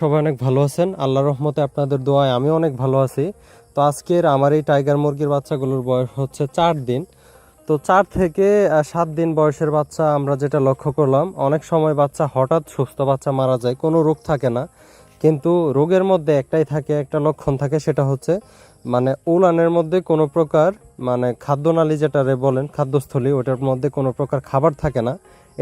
সবাই অনেক ভালো আছেন। আল্লাহ রহমতে আপনাদের দোয়ায় আমি অনেক ভালো আছি। তো আজকের আমার এই টাইগার মুরগির বাচ্চাগুলোর বয়স হচ্ছে চার দিন। তো চার থেকে সাত দিন বয়সের বাচ্চা আমরা যেটা লক্ষ্য করলাম, অনেক সময় বাচ্চা হঠাৎ সুস্থ বাচ্চা মারা যায়, কোনো রোগ থাকে না। কিন্তু রোগের মধ্যে একটাই থাকে, একটা লক্ষণ থাকে, সেটা হচ্ছে মানে উলানের মধ্যে কোনো প্রকার মানে খাদ্যনালী যেটা বলেন, খাদ্যস্থলী, ওটার মধ্যে কোনো প্রকার খাবার থাকে না।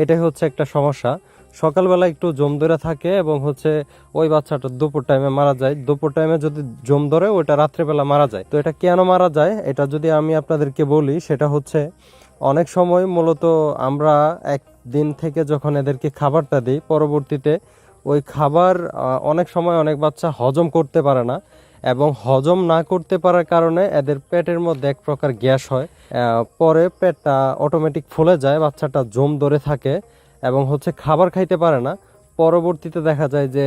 এটাই হচ্ছে একটা সমস্যা। সকালবেলা একটু জম ধরে থাকে এবং হচ্ছে ওই বাচ্চাটা দুপুর টাইমে মারা যায়। দুপুর টাইমে যদি জম ধরে ওটা রাত্রেবেলা মারা যায়। তো এটা কেন মারা যায়? এটা যদি আমি আপনাদেরকে বলি, সেটা হচ্ছে অনেক সময় মূলত আমরা একদিন থেকে যখন এদেরকে খাবারটা দিই, পরবর্তীতে ওই খাবার অনেক সময় অনেক বাচ্চা হজম করতে পারে না এবং হজম না করতে পারার কারণে এদের পেটের মধ্যে এক প্রকার গ্যাস হয়। পরে পেটটা অটোমেটিক ফুলে যায়, বাচ্চাটা জম ধরে থাকে। এবং হচ্ছে খাবার খাইতে পারে না। পরবর্তীতে দেখা যায় যে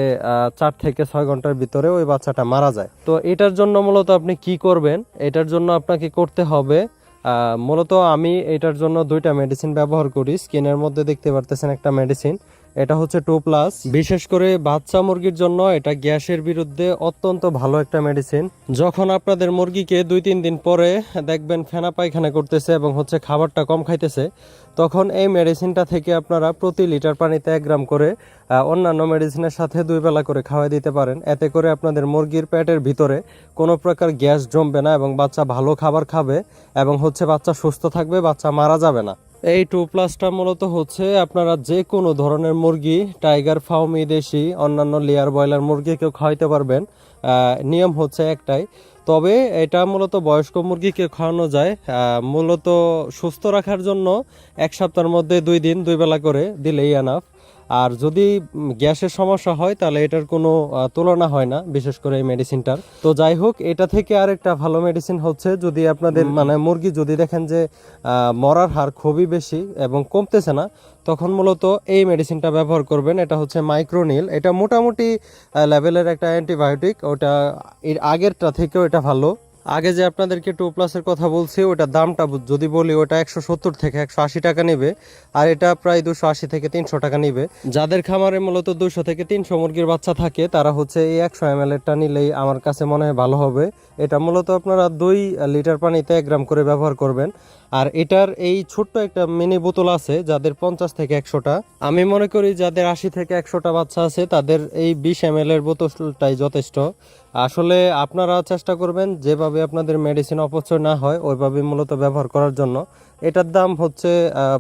চার থেকে ছয় ঘণ্টার ভিতরে ওই বাচ্চাটা মারা যায়। তো এটার জন্য মূলত আপনি কি করবেন? এটার জন্য আপনাকে করতে হবে মূলত আমি এটার জন্য দুইটা মেডিসিন ব্যবহার করি। স্কিনের মধ্যে দেখতে পারতেছেন একটা মেডিসিন এটা হচ্ছে টু প্লাস। বিশেষ করে বাচ্চা মুরগির জন্য এটা গ্যাসের বিরুদ্ধে অত্যন্ত ভালো একটা মেডিসিন যখন আপনাদের মুরগিকে দুই তিন দিন পরে দেখবেন ফেনা পায়খানা করতেছে এবং হচ্ছে খাবারটা কম খাইতেছে, তখন এই মেডিসিনটা থেকে আপনারা প্রতি লিটার পানিতে এক গ্রাম করে অন্যান্য মেডিসিনের সাথে দুই বেলা করে খাওয়াই দিতে পারেন। এতে করে আপনাদের মুরগির পেটের ভিতরে কোনো প্রকার গ্যাস জমবে না এবং বাচ্চা ভালো খাবার খাবে এবং হচ্ছে বাচ্চা সুস্থ থাকবে, বাচ্চা মারা যাবে না। এই টু প্লাসটা মূলত হচ্ছে আপনারা যে কোনো ধরনের মুরগি, টাইগার ফাউমি দেশি, অন্যান্য লেয়ার ব্রয়লার মুরগিকেও খাওয়াইতে পারবেন নিয়ম হচ্ছে একটাই। তবে এটা মূলত বয়স্ক মুরগিকে খাওয়ানো যায় মূলত সুস্থ রাখার জন্য এক সপ্তাহের মধ্যে দুই দিন, দুই বেলা করে দিলেই এনাফ আর যদি গ্যাসের সমস্যা হয় তাহলে এটার কোনো তুলনা হয় না বিশেষ করে এই মেডিসিনটার তো যাই হোক এটা থেকে আরেকটা ভালো মেডিসিন হচ্ছে যদি আপনাদের মানে মুরগি যদি দেখেন যে মরার হার খুবই বেশি এবং কমতেছে না তখন মূলত এই মেডিসিনটা ব্যবহার করবেন। এটা হচ্ছে মাইক্রোনিল এটা মোটামুটি লেভেলের একটা অ্যান্টিবায়োটিক ওটা এর আগেরটা থেকেও এটা ভালো। আগে যে আপনাদেরকে টু প্লাসের কথা বলছি, ওটার দামটা যদি বলি, ওটা একশো সত্তর থেকে একশো আশি টাকা নেবে, আর এটা প্রায় দুশো আশি থেকে তিনশো টাকা নেবে। যাদের খামারে মূলত দুশো থেকে তিনশো মুরগির বাচ্চা থাকে, তারা হচ্ছে এই একশো এম এরটা নিলেই আমার কাছে মনে হয় ভালো হবে। এটা মূলত আপনারা দুই লিটার পানিতে এক গ্রাম করে ব্যবহার করবেন। আর এটার এই ছোট্ট একটা মিনি বোতল আছে, যাদের পঞ্চাশ থেকে একশোটা। আমি মনে করি, যাদের আশি থেকে একশোটা বাচ্চা আছে, তাদের এই বিশ এম এর বোতলটাই যথেষ্ট। আসলে আপনারা চেষ্টা করবেন যেভাবে আপনাদের মেডিসিন অপচয় না হয় ওইভাবে মূলত ব্যবহার করার জন্য। এটার দাম হচ্ছে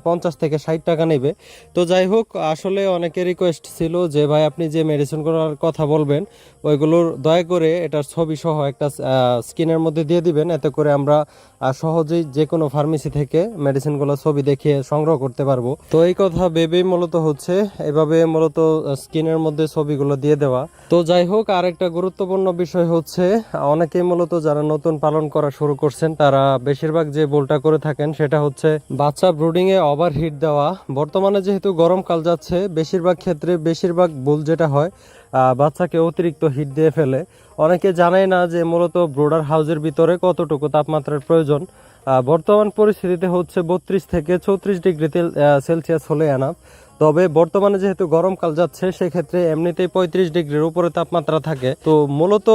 পঞ্চাশ থেকে ষাট টাকা নেবে। তো যাই হোক, আসলে অনেকের রিকোয়েস্ট ছিল যে, ভাই, আপনি যে মেডিসিনগুলোর কথা বলবেন, ওইগুলোর দয়া করে এটার ছবি সহ একটা স্ক্রিনের মধ্যে দিয়ে দিবেন। এতে করে আমরা সহজেই যে কোনো ফার্মেসি থেকে মেডিসিনগুলো ছবি দেখিয়ে সংগ্রহ করতে পারব। তো এই কথা ভেবেই মূলত হচ্ছে, এভাবে মূলত স্ক্রিনের মধ্যে ছবিগুলো দিয়ে দেওয়া। তো যাই হোক, আরেকটা গুরুত্বপূর্ণ বিষয় হচ্ছে, অনেকেই মূলত যারা নতুন পালন করা শুরু করছেন, তারা বেশিরভাগ যে ভুলটা করে থাকেন, সেটা বাচ্চা ব্রুডিং এ ওভার হিট দেওয়া। বর্তমানে যেহেতু গরমকাল যাচ্ছে, বেশিরভাগ ক্ষেত্রে বেশিরভাগ ভুল যেটা হয় বাচ্চাকে অতিরিক্ত হিট দিয়ে ফেলে। অনেকে জানায় না যে মূলত ব্রোডার হাউসের ভিতরে কতটুকু তাপমাত্রার প্রয়োজন। বর্তমান পরিস্থিতিতে হচ্ছে বত্রিশ থেকে চৌত্রিশ ডিগ্রি সেলসিয়াস হলে এনাফ তবে বর্তমানে যেহেতু গরমকাল যাচ্ছে, সেক্ষেত্রে এমনিতেই পঁয়ত্রিশ ডিগ্রির উপরে তাপমাত্রা থাকে। তো মূলত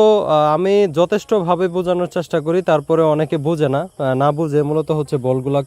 আমি যথেষ্টভাবে বোঝানোর চেষ্টা করি, তারপরে অনেকে বুঝে না না বুঝে মূলত হচ্ছে বলগুলা